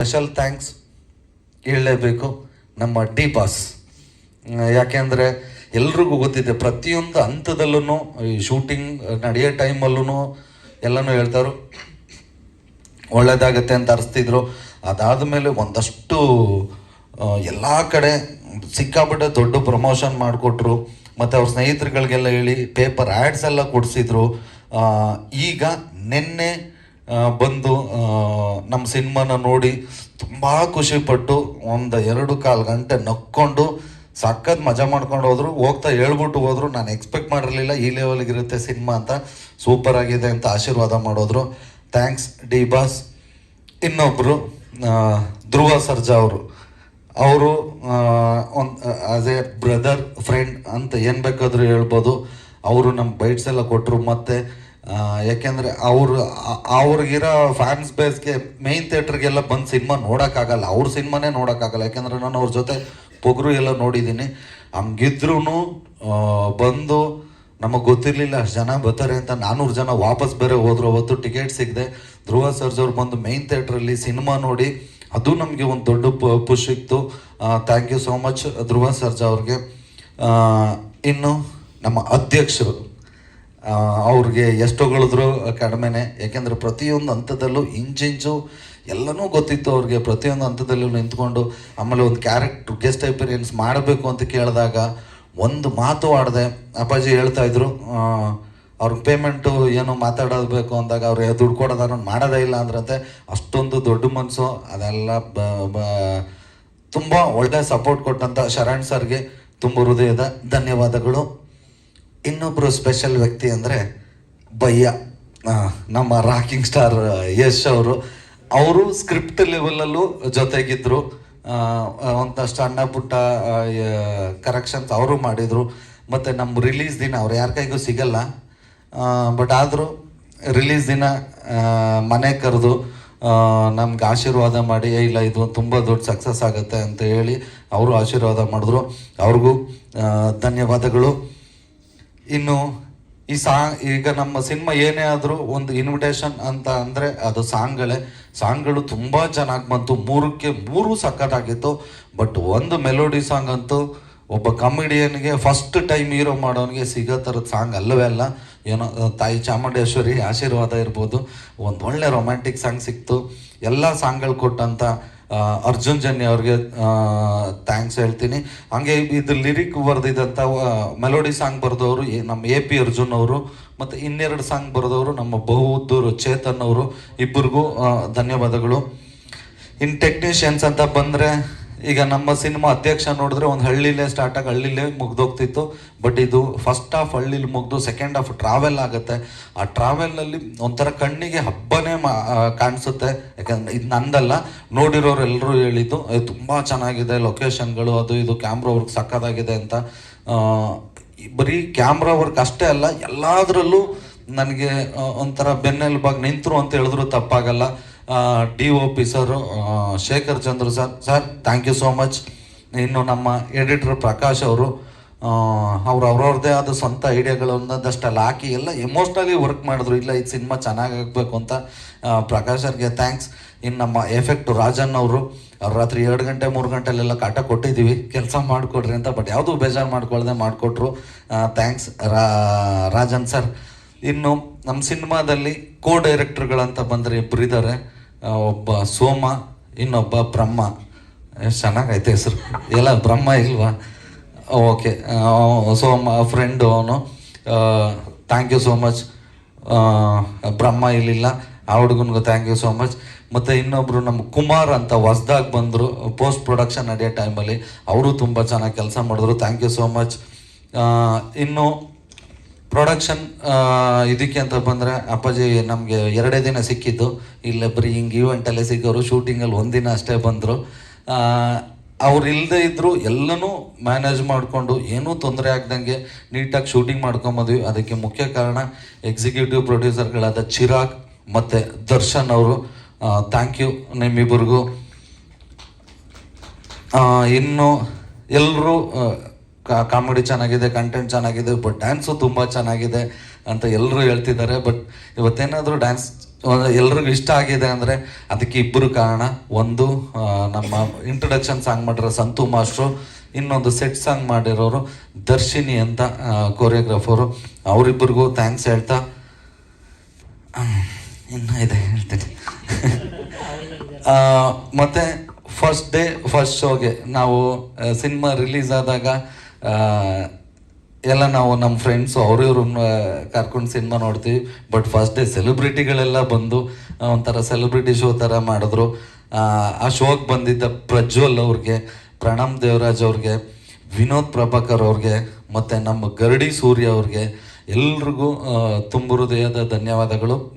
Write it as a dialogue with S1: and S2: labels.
S1: Special thanks ಹೇಳಲೇಬೇಕು ನಮ್ಮ D boss ಯಾಕೆಂದರೆ ಎಲ್ರಿಗೂ ಗೊತ್ತಿದೆ, ಪ್ರತಿಯೊಂದು ಹಂತದಲ್ಲೂ ಈ ಶೂಟಿಂಗ್ ನಡೆಯೋ ಟೈಮಲ್ಲೂ ಎಲ್ಲನೂ ಹೇಳ್ತಾರು ಒಳ್ಳೆಯದಾಗತ್ತೆ ಅಂತ ಅರಿಸ್ತಿದ್ರು. ಅದಾದ ಮೇಲೆ ಒಂದಷ್ಟು ಎಲ್ಲ ಕಡೆ ಸಿಕ್ಕಾಪಟ್ಟೆ ದೊಡ್ಡ ಪ್ರಮೋಷನ್ ಮಾಡಿಕೊಟ್ರು. ಮತ್ತು ಅವ್ರ ಸ್ನೇಹಿತರುಗಳಿಗೆಲ್ಲ ಹೇಳಿ ಪೇಪರ್ ಆ್ಯಡ್ಸ್ ಎಲ್ಲ ಕೊಡಿಸಿದ್ರು. ಈಗ ನಿನ್ನೆ ಬಂದು ನಮ್ಮ ಸಿನಿಮಾನ ನೋಡಿ ತುಂಬ ಖುಷಿಪಟ್ಟು ಒಂದು ಎರಡು ಕಾಲು ಗಂಟೆ ನಕ್ಕೊಂಡು ಸಖತ್ ಮಜಾ ಮಾಡ್ಕೊಂಡು ಹೋದ್ರು. ಹೋಗ್ತಾ ಹೇಳ್ಬಿಟ್ಟು ಹೋದ್ರು. ನಾನು ಎಕ್ಸ್ಪೆಕ್ಟ್ ಮಾಡಿರಲಿಲ್ಲ ಈ ಲೆವೆಲ್ಗೆ ಇರುತ್ತೆ ಸಿನಿಮಾ ಅಂತ. ಸೂಪರ್ ಆಗಿದೆ ಅಂತ ಆಶೀರ್ವಾದ ಮಾಡೋದ್ರು. ಥ್ಯಾಂಕ್ಸ್ ಡಿ ಬಾಸ್ ಇನ್ನೊಬ್ಬರು ಧ್ರುವ ಸರ್ಜಾ ಅವರು. ಅವರು ಒಂದು ಆಸ್ ಎ ಬ್ರದರ್ ಫ್ರೆಂಡ್ ಅಂತ ಏನು ಬೇಕಾದರೂ ಹೇಳ್ಬೋದು. ಅವರು ನಮ್ಮ ಬೈಟ್ಸ್ ಎಲ್ಲ ಕೊಟ್ಟರು ಮತ್ತು ಯಾಕೆಂದರೆ ಅವರು ಅವ್ರಿಗಿರೋ ಫ್ಯಾನ್ಸ್ ಬೇಸ್ಗೆ ಮೇನ್ ಥಿಯೇಟ್ರಿಗೆಲ್ಲ ಬಂದು ಸಿನಿಮಾ ನೋಡೋಕ್ಕಾಗಲ್ಲ. ಅವ್ರ ಸಿನಿಮಾನೇ ನೋಡೋಕ್ಕಾಗಲ್ಲ. ಯಾಕೆಂದರೆ ನಾನು ಅವ್ರ ಜೊತೆ ಪೊಗರು ಎಲ್ಲ ನೋಡಿದ್ದೀನಿ. ಹಂಗಿದ್ರೂ ಬಂದು ನಮಗೆ ಗೊತ್ತಿರಲಿಲ್ಲ ಅಷ್ಟು ಜನ ಬರ್ತಾರೆ ಅಂತ. ನಾನ್ನೂರು ಜನ ವಾಪಸ್ ಬೇರೆ ಹೋದ್ರು. ಅವತ್ತು ಟಿಕೆಟ್ ಸಿಗದೆ. ಧ್ರುವ ಸರ್ಜವ್ರು ಬಂದು ಮೇನ್ ಥಿಯೇಟ್ರಲ್ಲಿ ಸಿನಿಮಾ ನೋಡಿ, ಅದು ನಮಗೆ ಒಂದು ದೊಡ್ಡ ಪುಷ್ ಇತ್ತು. Thank you so much Dhruva Sarja ಅವ್ರಿಗೆ ಇನ್ನು ನಮ್ಮ ಅಧ್ಯಕ್ಷರು. ಅವ್ರಿಗೆ ಎಷ್ಟು ಹೊಗಳಿದ್ರು ಕಡಿಮೆನೆ. ಯಾಕೆಂದರೆ ಪ್ರತಿಯೊಂದು ಹಂತದಲ್ಲೂ ಇಂಚಿಂಚು ಎಲ್ಲನೂ ಗೊತ್ತಿತ್ತು ಅವ್ರಿಗೆ. ಪ್ರತಿಯೊಂದು ಹಂತದಲ್ಲೂ ನಿಂತ್ಕೊಂಡು ಆಮೇಲೆ ಒಂದು ಕ್ಯಾರೆಕ್ಟರ್ ಗೆಸ್ಟ್ ಎಪಿರಿಯನ್ಸ್ ಮಾಡಬೇಕು ಅಂತ ಕೇಳಿದಾಗ ಒಂದು ಮಾತು ಆಡದೆ. ಅಪ್ಪಾಜಿ ಹೇಳ್ತಾ ಇದ್ರು ಅವ್ರ ಪೇಮೆಂಟು ಏನೋ ಮಾತಾಡಬೇಕು ಅಂದಾಗ ಅವ್ರು ದುಡ್ಡು ಕೊಡೋದಾರ ಮಾಡೋದೇ ಇಲ್ಲ ಅಂದ್ರಂತೆ. ಅಷ್ಟೊಂದು ದೊಡ್ಡ ಮನಸ್ಸು ಅದೆಲ್ಲ ಬ ತುಂಬ ಒಳ್ಳೆ ಸಪೋರ್ಟ್ ಕೊಟ್ಟಂಥ ಶರಣ್ ಸರ್ಗೆ ತುಂಬ ಹೃದಯದ ಧನ್ಯವಾದಗಳು. ಇನ್ನೊಬ್ಬರು ಸ್ಪೆಷಲ್ ವ್ಯಕ್ತಿ ಅಂದರೆ ಬಯ್ಯ ನಮ್ಮ ರಾಕಿಂಗ್ ಸ್ಟಾರ್ ಯಶ್ ಅವರು. ಅವರು ಸ್ಕ್ರಿಪ್ಟ್ ಲೆವೆಲಲ್ಲೂ ಜೊತೆಗಿದ್ರು. ಒಂದಷ್ಟು ಸಣ್ಣ ಪುಟ್ಟ ಕರೆಕ್ಷನ್ಸ್ ಅವರು ಮಾಡಿದರು. ಮತ್ತು ನಮ್ಮ ರಿಲೀಸ್ ದಿನ ಅವ್ರು ಯಾರ ಕೈಗೂ ಸಿಗಲ್ಲ. ಬಟ್ ಆದರೂ ರಿಲೀಸ್ ದಿನ ಮನೆ ಕರೆದು ನಮ್ಗೆ ಆಶೀರ್ವಾದ ಮಾಡಿ ಇಲ್ಲ, ಇದು ತುಂಬ ದೊಡ್ಡ ಸಕ್ಸಸ್ ಆಗುತ್ತೆ ಅಂತ ಹೇಳಿ ಅವರು ಆಶೀರ್ವಾದ ಮಾಡಿದ್ರು. ಅವ್ರಿಗೂ ಧನ್ಯವಾದಗಳು. ಇನ್ನು ಈ ಸಾಂಗ್ ಈಗ ನಮ್ಮ ಸಿನಿಮಾ ಏನೇ ಆದರೂ ಒಂದು ಇನ್ವಿಟೇಷನ್ ಅಂತ ಅಂದರೆ ಅದು ಸಾಂಗ್ಗಳೇ ಸಾಂಗ್ಗಳು ತುಂಬ ಚೆನ್ನಾಗಿ ಬಂತು. ಮೂರಕ್ಕೆ ಮೂರು ಸಖತ್ತಾಗಿತ್ತು. ಬಟ್ ಒಂದು ಮೆಲೋಡಿ ಸಾಂಗ್ ಅಂತೂ ಒಬ್ಬ ಕಾಮಿಡಿಯನ್ಗೆ ಫಸ್ಟ್ ಟೈಮ್ ಹೀರೋ ಮಾಡೋನಿಗೆ ಸಿಗೋ ಥರದ ಸಾಂಗ್ ಅಲ್ಲವೇ ಅಲ್ಲ. ಏನೋ ತಾಯಿ ಚಾಮುಂಡೇಶ್ವರಿ ಆಶೀರ್ವಾದ ಇರ್ಬೋದು. ಒಂದು ಒಳ್ಳೆ ರೊಮ್ಯಾಂಟಿಕ್ ಸಾಂಗ್ ಸಿಕ್ತು. ಎಲ್ಲ ಸಾಂಗ್ಗಳು ಕೊಟ್ಟಂಥ ಅರ್ಜುನ್ ಜನ್ಯ ಅವ್ರಿಗೆ ಥ್ಯಾಂಕ್ಸ್ ಹೇಳ್ತೀನಿ. ಹಂಗೆ ಇದು ಲಿರಿಕ್ ಬರೆದಿದ್ದಂಥ ಮೆಲೋಡಿ ಸಾಂಗ್ ಬರೆದವರು ನಮ್ಮ ಎ ಪಿ ಅರ್ಜುನ್ ಅವರು, ಮತ್ತು ಇನ್ನೆರಡು ಸಾಂಗ್ ಬರೆದವರು, ನಮ್ಮ ಬಹುದ್ದೂರು ಚೇತನ್ ಅವರು ಇಬ್ಬರಿಗೂ ಧನ್ಯವಾದಗಳು. ಇನ್ ಟೆಕ್ನಿಷಿಯನ್ಸ್ ಅಂತ ಬಂದರೆ ಈಗ ನಮ್ಮ ಸಿನಿಮಾ ಅಧ್ಯಕ್ಷ ನೋಡಿದ್ರೆ ಒಂದು ಹಳ್ಳಿಲೇ ಸ್ಟಾರ್ಟ್ ಆಗಿ ಹಳ್ಳಿಲೇ ಮುಗ್ದೋಗ್ತಿತ್ತು. ಬಟ್ ಇದು ಫಸ್ಟ್ ಹಾಫ್ ಹಳ್ಳಿಲಿ ಮುಗ್ದು ಸೆಕೆಂಡ್ ಹಾಫ್ ಟ್ರಾವೆಲ್ ಆಗುತ್ತೆ. ಆ ಟ್ರಾವೆಲ್ನಲ್ಲಿ ಒಂಥರ ಕಣ್ಣಿಗೆ ಹಬ್ಬನೇ ಕಾಣಿಸುತ್ತೆ. ಯಾಕಂದ್ರೆ ಇದು ನಂದಲ್ಲ, ನೋಡಿರೋರು ಎಲ್ಲರೂ ಹೇಳಿದ್ದು ಅದು ತುಂಬ ಚೆನ್ನಾಗಿದೆ ಲೊಕೇಶನ್ಗಳು ಅದು ಇದು ಕ್ಯಾಮ್ರಾ ವರ್ಕ್ ಸಕ್ಕತ್ತಾಗಿದೆ ಅಂತ. ಬರೀ ಕ್ಯಾಮ್ರಾ ವರ್ಕ್ ಅಷ್ಟೇ ಅಲ್ಲ, ಎಲ್ಲದರಲ್ಲೂ ನನಗೆ ಒಂಥರ ಬೆನ್ನೆಲುಬಾಗಿ ನಿಂತರು ಅಂತ ಹೇಳಿದ್ರು ತಪ್ಪಾಗಲ್ಲ. D O P sir Shekhar Chandra sir sir thank you so much ಇನ್ನು ನಮ್ಮ ಎಡಿಟರ್ ಪ್ರಕಾಶ್ ಅವರು ಅವ್ರು ಅವ್ರವ್ರದ್ದೇ ಆದ ಸ್ವಂತ ಐಡಿಯಾಗಳು ಒಂದೊಂದಷ್ಟೆಲ್ಲ ಹಾಕಿ ಎಲ್ಲ ಎಮೋಷ್ನಲಿ ವರ್ಕ್ ಮಾಡಿದ್ರು. ಇಲ್ಲ ಇದು ಸಿನಿಮಾ ಚೆನ್ನಾಗಿ ಆಗಬೇಕು ಅಂತ ಪ್ರಕಾಶ್ ಅವ್ರಿಗೆ ಥ್ಯಾಂಕ್ಸ್ ಇನ್ನು ನಮ್ಮ ಎಫೆಕ್ಟ್ ರಾಜನ್ ಅವರು, ರಾತ್ರಿ ಎರಡು ಗಂಟೆ, ಮೂರು ಗಂಟೆಲೆಲ್ಲ ಕಾಟ ಕೊಟ್ಟಿದ್ದೀವಿ. ಕೆಲಸ ಮಾಡಿಕೊಡ್ರಿ ಅಂತ ಬಟ್ ಯಾವುದೂ ಬೇಜಾರು ಮಾಡ್ಕೊಳ್ದೆ ಮಾಡಿಕೊಟ್ರು. Thanks Rajan sir. ಇನ್ನು ನಮ್ಮ ಸಿನಿಮಾದಲ್ಲಿ ಕೋ ಡೈರೆಕ್ಟರ್ಗಳಂತ ಬಂದರೆ ಇಬ್ಬರು ಇದ್ದಾರೆ ಒಬ್ಬ ಸೋಮ, ಇನ್ನೊಬ್ಬ ಬ್ರಹ್ಮ. ಎಷ್ಟು ಚೆನ್ನಾಗೈತೆ ಹೆಸರು. ಎಲ್ಲ ಬ್ರಹ್ಮ ಇಲ್ವಾ? ಓಕೆ. ಸೋಮ ಫ್ರೆಂಡು ಅವನು. Thank you so much Brahma ಇಲ್ಲಿಲ್ಲ. ಆ ಹುಡುಗನಿಗೂ ಥ್ಯಾಂಕ್ ಯು ಸೋ ಮಚ್ ಮತ್ತು ಇನ್ನೊಬ್ಬರು ನಮ್ಮ ಕುಮಾರ್ ಅಂತ ಹೊಸ್ದಾಗಿ ಬಂದರು ಪೋಸ್ಟ್ ಪ್ರೊಡಕ್ಷನ್ ನಡೆಯೋ ಟೈಮಲ್ಲಿ ಅವರು ತುಂಬ ಚೆನ್ನಾಗಿ ಕೆಲಸ ಮಾಡಿದ್ರು. ಥ್ಯಾಂಕ್ ಯು ಸೋ ಮಚ್ ಇನ್ನು ಪ್ರೊಡಕ್ಷನ್ ಇದಕ್ಕೆ ಅಂತ ಬಂದರೆ ಅಪ್ಪಾಜಿ ನಮಗೆ ಎರಡೇ ದಿನ ಸಿಕ್ಕಿದ್ದು. ಇಲ್ಲ ಬರೀ ಹಿಂಗೆ ಈವೆಂಟಲ್ಲೇ ಸಿಗೋರು ಶೂಟಿಂಗಲ್ಲಿ ಒಂದಿನ ಅಷ್ಟೇ ಬಂದರು. ಅವ್ರು ಇಲ್ಲದೆ ಇದ್ದರೂ ಎಲ್ಲನೂ ಮ್ಯಾನೇಜ್ ಮಾಡಿಕೊಂಡು ಏನೂ ತೊಂದರೆ ಆಗ್ದಂಗೆ ನೀಟಾಗಿ ಶೂಟಿಂಗ್ ಮಾಡ್ಕೊಂಬದ್ವಿ ಅದಕ್ಕೆ ಮುಖ್ಯ ಕಾರಣ ಎಕ್ಸಿಕ್ಯೂಟಿವ್ ಪ್ರೊಡ್ಯೂಸರ್ಗಳಾದ ಚಿರಾಗ್ ಮತ್ತು ದರ್ಶನ್ ಅವರು. ಥ್ಯಾಂಕ್ ಯು ನಿಮ್ಮಿಬ್ಬರಿಗೂ ಇನ್ನು ಎಲ್ಲರೂ ಕಾಮಿಡಿ ಚೆನ್ನಾಗಿದೆ ಕಂಟೆಂಟ್ ಚೆನ್ನಾಗಿದೆ ಬಟ್ ಡ್ಯಾನ್ಸು ತುಂಬ ಚೆನ್ನಾಗಿದೆ ಅಂತ ಎಲ್ಲರೂ ಹೇಳ್ತಿದ್ದಾರೆ. ಬಟ್ ಇವತ್ತೇನಾದರೂ ಡ್ಯಾನ್ಸ್ ಎಲ್ರಿಗೂ ಇಷ್ಟ ಆಗಿದೆ ಅಂದರೆ ಅದಕ್ಕೆ ಇಬ್ಬರು ಕಾರಣ. ಒಂದು ನಮ್ಮ ಇಂಟ್ರೊಡಕ್ಷನ್ ಸಾಂಗ್ ಮಾಡಿರೋ ಸಂತು ಮಾಸ್ಟ್ರು, ಇನ್ನೊಂದು ಸೆಟ್ ಸಾಂಗ್ ಮಾಡಿರೋರು ದರ್ಶಿನಿ ಅಂತ ಕೊರಿಯೋಗ್ರಾಫರು ಅವರಿಬ್ಬರಿಗೂ ಥ್ಯಾಂಕ್ಸ್ ಹೇಳ್ತಾ ಇನ್ನು ಇದೆ, ಹೇಳ್ತೀನಿ. ಮತ್ತು ಫಸ್ಟ್ ಡೇ ಫಸ್ಟ್ ಶೋಗೆ ನಾವು ಸಿನಿಮಾ ರಿಲೀಸ್ ಆದಾಗ ಎಲ್ಲ ನಾವು ನಮ್ಮ ಫ್ರೆಂಡ್ಸು ಅವರು ಇವರು ಕರ್ಕೊಂಡು ಸಿನಿಮಾ ನೋಡ್ತೀವಿ. ಬಟ್ ಫಸ್ಟ್ ಡೇ ಸೆಲೆಬ್ರಿಟಿಗಳೆಲ್ಲ ಬಂದು ಒಂಥರ ಸೆಲೆಬ್ರಿಟಿ ಶೋ ಥರ ಮಾಡಿದ್ರು. ಆ ಶೋಗೆ ಬಂದಿದ್ದ ಪ್ರಜ್ವಲ್ ಅವ್ರಿಗೆ, ಪ್ರಣಮ್ ದೇವರಾಜ್ ಅವ್ರಿಗೆ, ವಿನೋದ್ ಪ್ರಭಾಕರ್ ಅವ್ರಿಗೆ, ಮತ್ತು ನಮ್ಮ ಗರಡಿ ಸೂರ್ಯ ಅವ್ರಿಗೆ ಎಲ್ರಿಗೂ ತುಂಬ ಹೃದಯದ ಧನ್ಯವಾದಗಳು.